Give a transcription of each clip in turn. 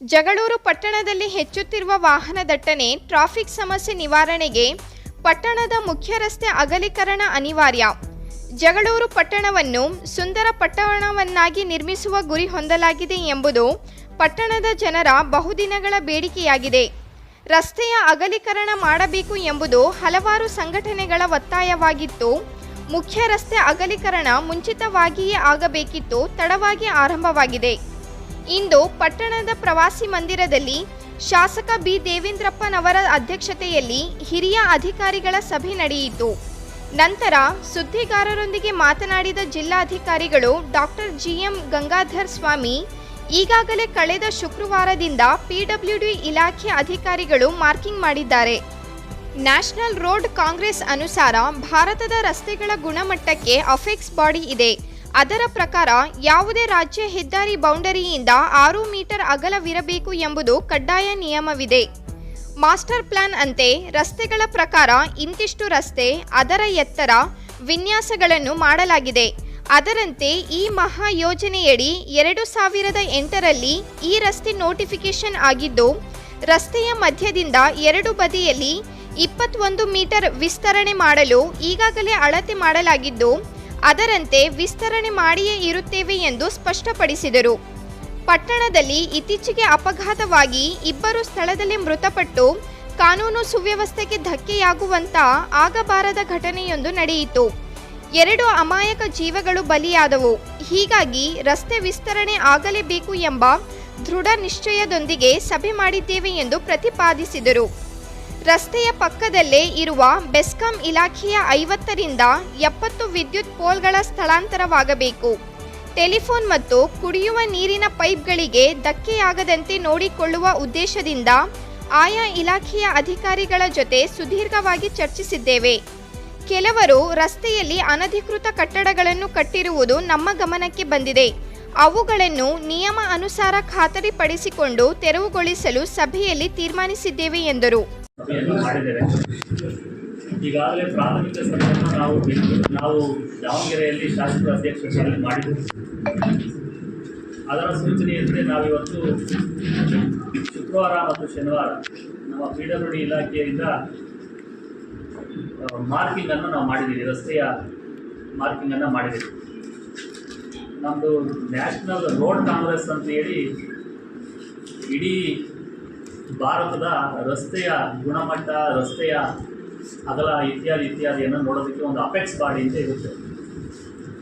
ಜಗಳೂರು ಪಟ್ಟಣದಲ್ಲಿ ಹೆಚ್ಚುತ್ತಿರುವ ವಾಹನ ದಟ್ಟಣೆ, ಟ್ರಾಫಿಕ್ ಸಮಸ್ಯೆ ನಿವಾರಣೆಗೆ ಪಟ್ಟಣದ ಮುಖ್ಯ ರಸ್ತೆ ಅಗಲೀಕರಣ ಅನಿವಾರ್ಯ. ಜಗಳೂರು ಪಟ್ಟಣವನ್ನು ಸುಂದರ ಪಟ್ಟಣವನ್ನಾಗಿ ನಿರ್ಮಿಸುವ ಗುರಿ ಹೊಂದಲಾಗಿದೆ ಎಂಬುದು ಪಟ್ಟಣದ ಜನರ ಬಹುದಿನಗಳ ಬೇಡಿಕೆಯಾಗಿದೆ. ರಸ್ತೆಯ ಅಗಲೀಕರಣ ಮಾಡಬೇಕು ಎಂಬುದು ಹಲವಾರು ಸಂಘಟನೆಗಳ ಒತ್ತಾಯವಾಗಿತ್ತು. ಮುಖ್ಯ ರಸ್ತೆ ಅಗಲೀಕರಣ ಮುಂಚಿತವಾಗಿಯೇ ಆಗಬೇಕಿತ್ತು, ತಡವಾಗಿ ಆರಂಭವಾಗಿದೆ. ಇಂದು ಪಟ್ಟಣದ ಪ್ರವಾಸಿ ಮಂದಿರದಲ್ಲಿ ಶಾಸಕ ಬಿ ದೇವೇಂದ್ರಪ್ಪನವರ ಅಧ್ಯಕ್ಷತೆಯಲ್ಲಿ ಹಿರಿಯ ಅಧಿಕಾರಿಗಳ ಸಭೆ ನಡೆಯಿತು. ನಂತರ ಸುದ್ದಿಗಾರರೊಂದಿಗೆ ಮಾತನಾಡಿದ ಜಿಲ್ಲಾಧಿಕಾರಿಗಳು ಡಾಕ್ಟರ್ ಜಿಎಂ ಗಂಗಾಧರ್ ಸ್ವಾಮಿ, ಈಗಾಗಲೇ ಕಳೆದ ಶುಕ್ರವಾರದಿಂದ ಪಿಡಬ್ಲ್ಯೂಡಿ ಇಲಾಖೆ ಅಧಿಕಾರಿಗಳು ಮಾರ್ಕಿಂಗ್ ಮಾಡಿದ್ದಾರೆ. ನ್ಯಾಷನಲ್ ರೋಡ್ ಕಾಂಗ್ರೆಸ್ ಅನುಸಾರ ಭಾರತದ ರಸ್ತೆಗಳ ಗುಣಮಟ್ಟಕ್ಕೆ ಅಫೆಕ್ಸ್ ಬಾಡಿ ಇದೆ. ಅದರ ಪ್ರಕಾರ ಯಾವುದೇ ರಾಜ್ಯ ಹೆದ್ದಾರಿ ಬೌಂಡರಿಯಿಂದ ಆರು ಮೀಟರ್ ಅಗಲವಿರಬೇಕು ಎಂಬುದು ಕಡ್ಡಾಯ ನಿಯಮವಿದೆ. ಮಾಸ್ಟರ್ ಪ್ಲಾನ್ ಅಂತೆ ರಸ್ತೆಗಳ ಪ್ರಕಾರ ಇಂತಿಷ್ಟು ರಸ್ತೆ, ಅದರ ಎತ್ತರ ವಿನ್ಯಾಸಗಳನ್ನು ಮಾಡಲಾಗಿದೆ. ಅದರಂತೆ ಈ ಮಹಾ ಯೋಜನೆಯಡಿ ಎರಡು ಸಾವಿರದ ಎಂಟರಲ್ಲಿ ಈ ರಸ್ತೆ ನೋಟಿಫಿಕೇಶನ್ ಆಗಿದ್ದು, ರಸ್ತೆಯ ಮಧ್ಯದಿಂದ ಎರಡು ಬದಿಯಲ್ಲಿ ಇಪ್ಪತ್ತೊಂದು ಮೀಟರ್ ವಿಸ್ತರಣೆ ಮಾಡಲು ಈಗಾಗಲೇ ಅಳತೆ ಮಾಡಲಾಗಿದ್ದು ಅದರಂತೆ ವಿಸ್ತರಣೆ ಮಾಡಿಯೇ ಇರುತ್ತೇವೆ ಎಂದು ಸ್ಪಷ್ಟಪಡಿಸಿದರು. ಪಟ್ಟಣದಲ್ಲಿ ಇತ್ತೀಚೆಗೆ ಅಪಘಾತವಾಗಿ ಇಬ್ಬರು ಸ್ಥಳದಲ್ಲಿ ಮೃತಪಟ್ಟು ಕಾನೂನು ಸುವ್ಯವಸ್ಥೆಗೆ ಧಕ್ಕೆಯಾಗುವಂತ ಆಗಬಾರದ ಘಟನೆಯೊಂದು ನಡೆಯಿತು. ಎರಡು ಅಮಾಯಕ ಜೀವಗಳು ಬಲಿಯಾದವು. ಹೀಗಾಗಿ ರಸ್ತೆ ವಿಸ್ತರಣೆ ಆಗಲೇಬೇಕು ಎಂಬ ದೃಢ ನಿಶ್ಚಯದೊಂದಿಗೆ ಸಭೆ ಮಾಡಿದ್ದೇವೆ ಎಂದು ಪ್ರತಿಪಾದಿಸಿದರು. ರಸ್ತೆಯ ಪಕ್ಕದಲ್ಲೇ ಇರುವ ಬೆಸ್ಕಾಂ ಇಲಾಖೆಯ ಐವತ್ತರಿಂದ ಎಪ್ಪತ್ತು ವಿದ್ಯುತ್ ಪೋಲ್ಗಳ ಸ್ಥಳಾಂತರವಾಗಬೇಕು. ಟೆಲಿಫೋನ್ ಮತ್ತು ಕುಡಿಯುವ ನೀರಿನ ಪೈಪ್ಗಳಿಗೆ ಧಕ್ಕೆಯಾಗದಂತೆ ನೋಡಿಕೊಳ್ಳುವ ಉದ್ದೇಶದಿಂದ ಆಯಾ ಇಲಾಖೆಯ ಅಧಿಕಾರಿಗಳ ಜೊತೆ ಸುದೀರ್ಘವಾಗಿ ಚರ್ಚಿಸಿದ್ದೇವೆ. ಕೆಲವರು ರಸ್ತೆಯಲ್ಲಿ ಅನಧಿಕೃತ ಕಟ್ಟಡಗಳನ್ನು ಕಟ್ಟಿರುವುದು ನಮ್ಮ ಗಮನಕ್ಕೆ ಬಂದಿದೆ. ಅವುಗಳನ್ನು ನಿಯಮ ಅನುಸಾರ ಖಾತರಿಪಡಿಸಿಕೊಂಡು ತೆರವುಗೊಳಿಸಲು ಸಭೆಯಲ್ಲಿ ತೀರ್ಮಾನಿಸಿದ್ದೇವೆ ಎಂದರು. ಮಾಡಿದ್ದೇವೆ. ಈಗಾಗಲೇ ಪ್ರಾಥಮಿಕ ಸಭೆಯನ್ನು ನಾವು ನಾವು ದಾವಣಗೆರೆಯಲ್ಲಿ ಶಾಸಕರ ಅಧ್ಯಕ್ಷತೆಯಲ್ಲಿ ಮಾಡಿದ್ದೇವೆ ಅದರ ಸೂಚನೆಯಂತೆ ನಾವಿವತ್ತು ಶುಕ್ರವಾರ ಮತ್ತು ಶನಿವಾರ ನಮ್ಮ ಪಿ ಡಬ್ಲ್ಯೂ ಡಿ ಇಲಾಖೆಯಿಂದ ಮಾರ್ಕಿಂಗನ್ನು ನಾವು ಮಾಡಿದ್ದೀವಿ, ರಸ್ತೆಯ ಮಾರ್ಕಿಂಗನ್ನು ಮಾಡಿದ್ದೀವಿ. ನಮ್ಮದು ನ್ಯಾಷನಲ್ ರೋಡ್ ಕಾಂಗ್ರೆಸ್ ಅಂತ ಹೇಳಿ ಇಡೀ ಭಾರತದ ರಸ್ತೆಯ ಗುಣಮಟ್ಟ, ರಸ್ತೆಯ ಅಗಲ ಇತ್ಯಾದಿ ಇತ್ಯಾದಿಯನ್ನು ನೋಡೋದಕ್ಕೆ ಒಂದು ಅಪೆಕ್ಸ್ ಬಾಡಿ ಅಂತ ಇರುತ್ತೆ.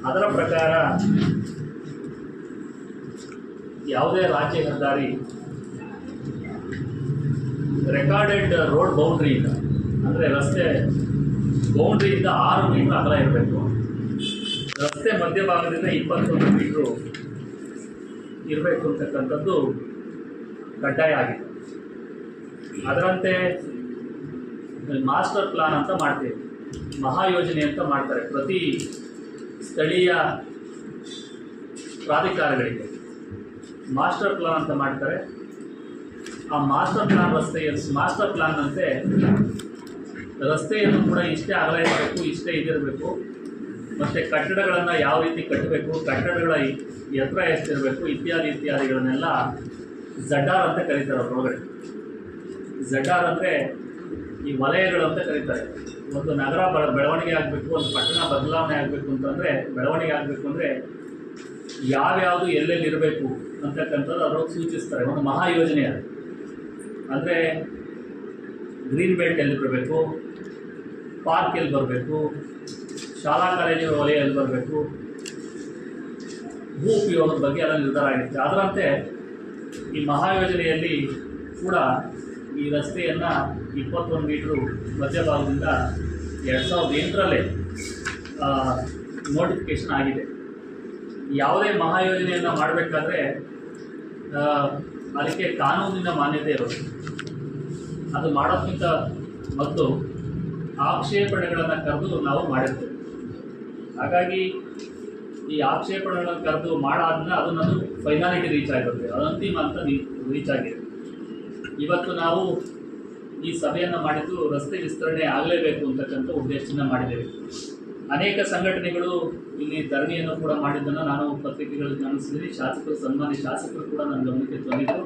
ಅದರ ಪ್ರಕಾರ ಯಾವುದೇ ರಾಜ್ಯ ಹೆದ್ದಾರಿ ರೆಕಾರ್ಡೆಡ್ ರೋಡ್ ಬೌಂಡ್ರಿಯಿಂದ ಅಂದರೆ ರಸ್ತೆ ಬೌಂಡ್ರಿಯಿಂದ ಆರು ಮೀಟರ್ ಅಗಲ ಇರಬೇಕು. ರಸ್ತೆ ಮಧ್ಯಭಾಗದಿಂದ ಇಪ್ಪತ್ತೊಂದು ಮೀಟ್ರು ಇರಬೇಕು ಅಂತಕ್ಕಂಥದ್ದು ಕಡ್ಡಾಯ ಆಗಿದೆ. ಅದರಂತೆ ಮಾಸ್ಟರ್ ಪ್ಲಾನ್ ಅಂತ ಮಾಡ್ತೀವಿ. ಮಹಾಯೋಜನೆ ಅಂತ ಮಾಡ್ತಾರೆ. ಪ್ರತಿ ಸ್ಥಳೀಯ ಪ್ರಾಧಿಕಾರಗಳಿಗೆ ಮಾಸ್ಟರ್ ಪ್ಲಾನ್ ಅಂತ ಮಾಡ್ತಾರೆ. ಆ ಮಾಸ್ಟರ್ ಪ್ಲಾನ್ ರಸ್ತೆಯ ಮಾಸ್ಟರ್ ಪ್ಲಾನ್ ಅಂತೆ ರಸ್ತೆಯನ್ನು ಕೂಡ ಇಷ್ಟೇ ಅಗಲ ಇರಬೇಕು ಇಷ್ಟೇ ಇದಿರಬೇಕು. ಮತ್ತು ಕಟ್ಟಡಗಳನ್ನು ಯಾವ ರೀತಿ ಕಟ್ಟಬೇಕು, ಕಟ್ಟಡಗಳ ಎತ್ತರ ಎಷ್ಟಿರಬೇಕು, ಇತ್ಯಾದಿ, ಇತ್ಯಾದಿಗಳನ್ನೆಲ್ಲ ಜಡ್ಡಾರ್ ಅಂತ ಕರೀತಾರೆ ಒಳಗಡೆ. ಜಡ್ಡಾರ್ ಅಂದರೆ ಈ ವಲಯಗಳು ಅಂತ ಕರೀತಾರೆ. ಒಂದು ನಗರ ಬ ಬೆಳವಣಿಗೆ ಆಗಬೇಕು, ಒಂದು ಪಟ್ಟಣ ಬದಲಾವಣೆ ಆಗಬೇಕು ಅಂತಂದರೆ ಬೆಳವಣಿಗೆ ಆಗಬೇಕು ಅಂದರೆ ಯಾವ್ಯಾವುದು ಎಲ್ಲೆಲ್ಲಿ ಇರಬೇಕು ಅಂತಕ್ಕಂಥದ್ದು ಅದ್ರೊಳಗೆ ಸೂಚಿಸ್ತಾರೆ. ಒಂದು ಮಹಾ ಯೋಜನೆ ಅದು. ಅಂದರೆ ಗ್ರೀನ್ ಬೆಲ್ಟ್ ಎಲ್ಲಿ ಬರಬೇಕು ಪಾರ್ಕ್ ಎಲ್ಲಿ ಬರಬೇಕು, ಶಾಲಾ ಕಾಲೇಜುಗಳ ವಲಯ ಎಲ್ಲಿ ಬರಬೇಕು, ಭೂ ಉಪಯೋಗದ ಬಗ್ಗೆ ಎಲ್ಲ ನಿರ್ಧಾರ ಆಗಿರುತ್ತೆ. ಅದರಂತೆ ಈ ಮಹಾಯೋಜನೆಯಲ್ಲಿ ಕೂಡ ಈ ರಸ್ತೆಯನ್ನು ಇಪ್ಪತ್ತೊಂದು ಮೀಟ್ರು ಮಧ್ಯಭಾಗದಿಂದ ಎರಡು ಸಾವಿರದ ಎಂಟರಲ್ಲೇ ನೋಟಿಫಿಕೇಷನ್ ಆಗಿದೆ. ಯಾವುದೇ ಮಹಾಯೋಜನೆಯನ್ನು ಮಾಡಬೇಕಾದ್ರೆ ಅದಕ್ಕೆ ಕಾನೂನಿನ ಮಾನ್ಯತೆ ಇರೋದು ಅದು ಮಾಡೋದಕ್ಕಿಂತ ಮೊದಲು ಆಕ್ಷೇಪಣೆಗಳನ್ನು ಕರೆದು ನಾವು ಮಾಡಿರ್ತೇವೆ. ಹಾಗಾಗಿ ಈ ಆಕ್ಷೇಪಣೆಗಳನ್ನು ಕರೆದು ಮಾಡಾದ್ಮೇಲೆ ಅದು ನಾನು ಫೈನಾಲಿಟಿ ರೀಚ್ ಆಗಿರುತ್ತೆ. ಅದು ಅಂತಿಮ ಅಂತ ರೀಚ್ ಆಗಿದೆ. ಇವತ್ತು ನಾವು ಈ ಸಭೆಯನ್ನು ಮಾಡಿದ್ದು ರಸ್ತೆ ವಿಸ್ತರಣೆ ಆಗಲೇಬೇಕು ಅಂತಕ್ಕಂಥ ಉದ್ದೇಶನ ಮಾಡಿದ್ದೇವೆ. ಅನೇಕ ಸಂಘಟನೆಗಳು ಇಲ್ಲಿ ಧರಣಿಯನ್ನು ಕೂಡ ಮಾಡಿದ್ದನ್ನು ನಾನು ಪತ್ರಿಕೆಗಳಲ್ಲಿ ಗಮನಿಸಿದ್ದೀನಿ. ಶಾಸಕರು ಸನ್ಮಾನ್ಯ ಶಾಸಕರು ಕೂಡ ನನ್ನ ಗಮನಕ್ಕೆ ತಂದಿದ್ದರು.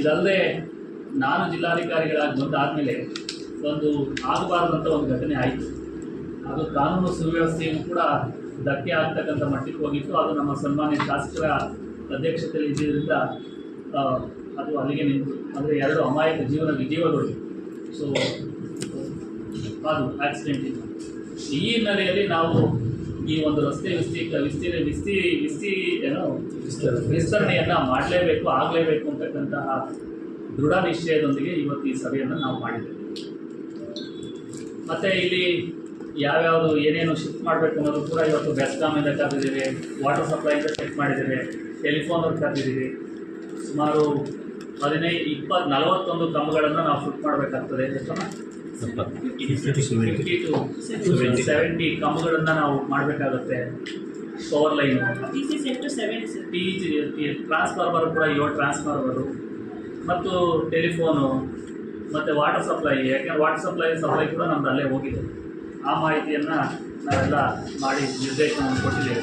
ಇದಲ್ಲದೆ ನಾನು ಜಿಲ್ಲಾಧಿಕಾರಿಗಳಾಗಿ ಬಂದಾದಮೇಲೆ ಒಂದು ಆಗಬಾರದಂಥ ಒಂದು ಘಟನೆ ಆಯಿತು. ಅದು ಕಾನೂನು ಸುವ್ಯವಸ್ಥೆಯನ್ನು ಕೂಡ ಧಕ್ಕೆ ಆಗ್ತಕ್ಕಂಥ ಮಟ್ಟಕ್ಕೆ ಹೋಗಿತ್ತು. ಅದು ನಮ್ಮ ಸನ್ಮಾನ್ಯ ಶಾಸಕರ ಅಧ್ಯಕ್ಷತೆಯಲ್ಲಿ ಇದ್ದಿದ್ದರಿಂದ ಅದು ಅಲ್ಲಿಗೆ ನಿಂತು. ಅಂದರೆ ಎರಡು ಅಮಾಯಕ ಜೀವನ ಜೀವಗಳು ಸೊ ಅದು ಆಕ್ಸಿಡೆಂಟ್ ಈ ಹಿನ್ನೆಲೆಯಲ್ಲಿ ನಾವು ಈ ಒಂದು ರಸ್ತೆ ವಿಸ್ತೀಕ ವಿಸ್ತೀರ್ಣ ವಿಸ್ತಿ ವಿಸ್ತಿ ಏನು ವಿಸ್ತರಣೆಯನ್ನು ಮಾಡಲೇಬೇಕು ಆಗಲೇಬೇಕು ಅಂತಕ್ಕಂತಹ ದೃಢ ನಿಶ್ಚಯದೊಂದಿಗೆ ಇವತ್ತು ಈ ಸಭೆಯನ್ನು ನಾವು ಮಾಡಿದ್ದೇವೆ. ಮತ್ತು ಇಲ್ಲಿ ಯಾವ್ಯಾವುದು ಏನೇನು ಶಿಫ್ಟ್ ಮಾಡಬೇಕು ಅನ್ನೋದು ಕೂಡ ಇವತ್ತು ಬೆಸ್ಕಾಮಿಂದ ಕರೆದಿದ್ದೀವಿ. ವಾಟರ್ ಸಪ್ಲೈಯಿಂದ ಚೆಕ್ ಮಾಡಿದ್ದೇವೆ. ಟೆಲಿಫೋನ್ ಕರೆದಿದ್ದೀವಿ. ಸುಮಾರು ಹದಿನೈದು ಇಪ್ಪತ್ತು ನಲವತ್ತೊಂದು ಕ್ರಮಗಳನ್ನು ನಾವು ಶಿಫ್ಟ್ ಮಾಡಬೇಕಾಗ್ತದೆ. ಫಿಫ್ಟಿ ಟು ಸೆವೆಂಟಿ ಕ್ರಮಗಳನ್ನು ನಾವು ಮಾಡಬೇಕಾಗುತ್ತೆ. Power line T G transformer ಕೂಡ ಏಳು ಟ್ರಾನ್ಸ್ಫಾರ್ಮರು ಮತ್ತು ಟೆಲಿಫೋನು ಮತ್ತು ವಾಟರ್ ಸಪ್ಲೈ ಯಾಕೆಂದರೆ ವಾಟರ್ ಸಪ್ಲೈ ಸಪ್ಲೈ ಕೂಡ ನಮ್ದು ಅಲ್ಲೇ ಹೋಗಿದೆ. ಆ ಮಾಹಿತಿಯನ್ನು ನಾವೆಲ್ಲ ಮಾಡಿ ನಿರ್ದೇಶನವನ್ನು ಕೊಟ್ಟಿದ್ದೇವೆ.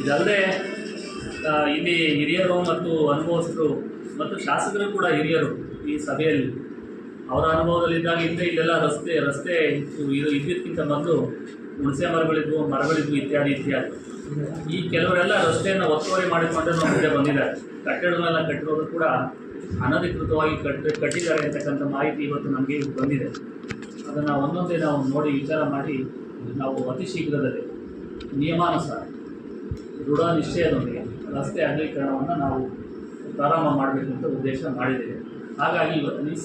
ಇದಲ್ಲದೆ ಇಲ್ಲಿ ಹಿರಿಯರು ಮತ್ತು ಅನುಭವಸ್ಥರು ಮತ್ತು ಶಾಸಕರು ಕೂಡ ಹಿರಿಯರು ಈ ಸಭೆಯಲ್ಲಿ. ಅವರ ಅನುಭವದಲ್ಲಿದ್ದಾಗ ಹಿಂದೆ ಇಲ್ಲೆಲ್ಲ ರಸ್ತೆ ರಸ್ತೆ ಇದು ಇದ್ದಿದ್ದಕ್ಕಿಂತ ಮೊದಲು ಹುಣಸೆ ಮರಗಳಿದ್ವು ಮರಗಳಿದ್ವು ಇತ್ಯಾದಿ ಇತ್ಯಾದಿ. ಈ ಕೆಲವರೆಲ್ಲ ರಸ್ತೆಯನ್ನು ಒತ್ತುವರಿ ಮಾಡಿಕೊಂಡು ನಮ್ಮ ಮುಂದೆ ಬಂದಿದ್ದಾರೆ. ಕಟ್ಟಡಗಳನ್ನ ಕಟ್ಟಿರೋದು ಕೂಡ ಅನಧಿಕೃತವಾಗಿ ಕಟ್ಟ, ಕಟ್ಟಿದ್ದಾರೆ ಅಂತಕ್ಕಂಥ ಮಾಹಿತಿ ಇವತ್ತು ನಮಗೆ ಬಂದಿದೆ. ಅದನ್ನು ಒಂದೊಂದೇ ನಾವು ನೋಡಿ ವಿಚಾರ ಮಾಡಿ, ನಾವು ಅತಿ ಶೀಘ್ರದಲ್ಲಿ ನಿಯಮಾನುಸಾರ ದೃಢ ನಿಶ್ಚಯದೊಂದಿಗೆ ರಸ್ತೆ ಅಗಲೀಕರಣವನ್ನು ನಾವು ಪ್ರಾರಂಭ ಮಾಡಬೇಕು ಅಂತ ಉದ್ದೇಶ ಮಾಡಿದ್ದೇವೆ. ಹಾಗಾಗಿ ಇವತ್ತು ಈ